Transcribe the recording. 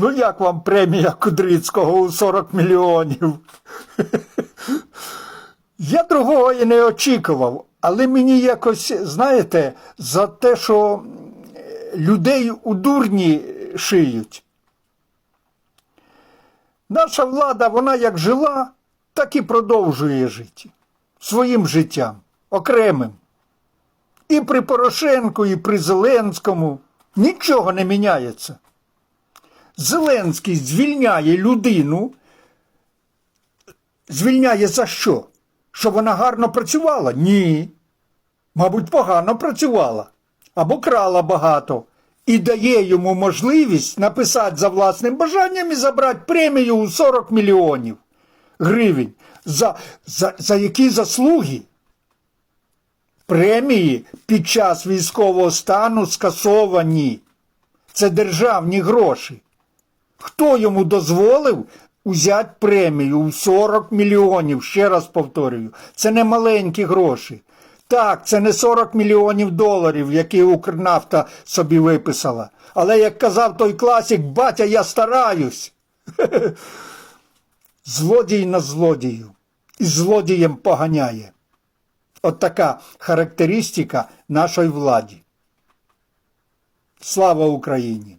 Ну як вам премія Кудрицького у 40 мільйонів? Я другого і не очікував, але мені якось, знаєте, за те, що людей у дурні шиють. Наша влада, вона як жила, так і продовжує жити своїм життям, окремим. І при Порошенку, і при Зеленському нічого не міняється. Зеленський звільняє людину. Звільняє за що? Що вона гарно працювала? Ні. Мабуть, погано працювала або крала багато. І дає йому можливість написати за власним бажанням і забрати премію у 40 мільйонів гривень. За, за, за які заслуги? Премії під час військового стану скасовані. Це державні гроші. Хто йому дозволив узяти премію у 40 мільйонів? Ще раз повторюю, це не маленькі гроші. Так, це не 40 мільйонів доларів, які Укрнафта собі виписала. Але як казав той класик, батя, я стараюсь. Злодій на злодію. І злодієм поганяє. От така характеристика нашої владі. Слава Україні!